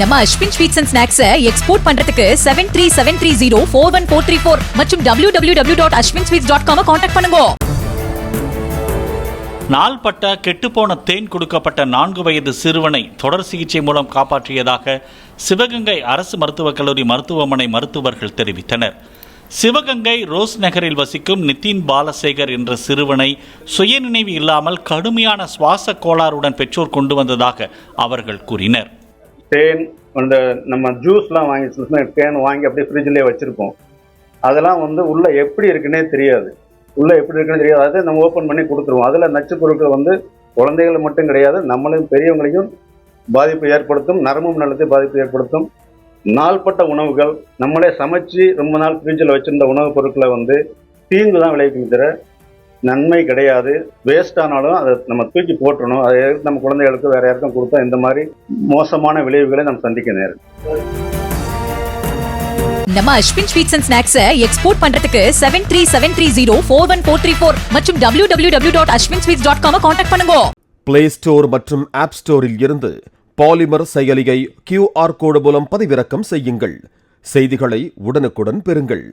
நம்ம Ashwin sweets and ஸ்நாக்ஸை export பண்றதுக்கு seven three seven three zero four one four three four மற்றும் W W W dot Ashwin sweets dot com contact பண்ணுங்க. நாள்பட்ட கெட்டுப்போன தேன் கொடுக்கப்பட்ட நான்கு வயது சிறுவனை தொடர் சிகிச்சை மூலம் காப்பாற்றியதாக சிவகங்கை அரசு மருத்துவக் கல்லூரி மருத்துவமனை மருத்துவர்கள் தெரிவித்தனர். சிவகங்கை ரோஸ் நகரில் வசிக்கும் நிதின் பாலசேகர் என்ற சிறுவனை சுயநினைவு இல்லாமல் கடுமையான சுவாச கோளாறுடன் பெற்றோர் கொண்டு வந்ததாக அவர்கள் கூறினர். தேன் அந்த நம்ம ஜூஸ்லாம் வாங்கி தேன் வாங்கி அப்படியே ஃப்ரிட்ஜ்லேயே வச்சுருப்போம். அதெல்லாம் வந்து உள்ளே எப்படி இருக்குன்னே தெரியாது. உள்ளே எப்படி இருக்குன்னு தெரியாது. அதை நம்ம ஓப்பன் பண்ணி கொடுத்துருவோம். அதில் நச்சு பொருட்கள் வந்து குழந்தைகள் மட்டும் கிடையாது. நம்மளையும் பெரியவங்களையும் பாதிப்பு ஏற்படுத்தும். நரமும் நலத்தை பாதிப்பு ஏற்படுத்தும். நாள்பட்ட உணவுகள் நம்மளே சமைச்சு ரொம்ப நாள் ஃப்ரிட்ஜில் வச்சிருந்த உணவுப் பொருட்களை வந்து தீங்கு தான் விளைவிக்கும் தவிர நன்மை கிடையாது. வேஸ்ட் ஆனாலும் அதை நம்ம தூக்கி போட்டுறணும். அதை நம்ம குழந்தைகளுக்கு வேற யாருக்கும் கொடுத்தா இந்த மாதிரி மோசமான விளைவுகளை நம்ம சந்திக்க நேரும். நம்ம அஸ்வின் ஸ்வீட்ஸ் அண்ட் ஸ்நாக்ஸை எக்ஸ்போர்ட் பண்றதுக்கு seven three seven three zero four one four three four மற்றும் W W W dot Ashwin sweets dot com contact பண்ணுங்க. பிளே ஸ்டோர் மற்றும் ஆப் ஸ்டோரில் இருந்து பாலிமர் செயலியை கியூஆர் கோடு மூலம் பதிவிறக்கம் செய்யுங்கள். செய்திகளை உடனுக்குடன் பெறுங்கள்.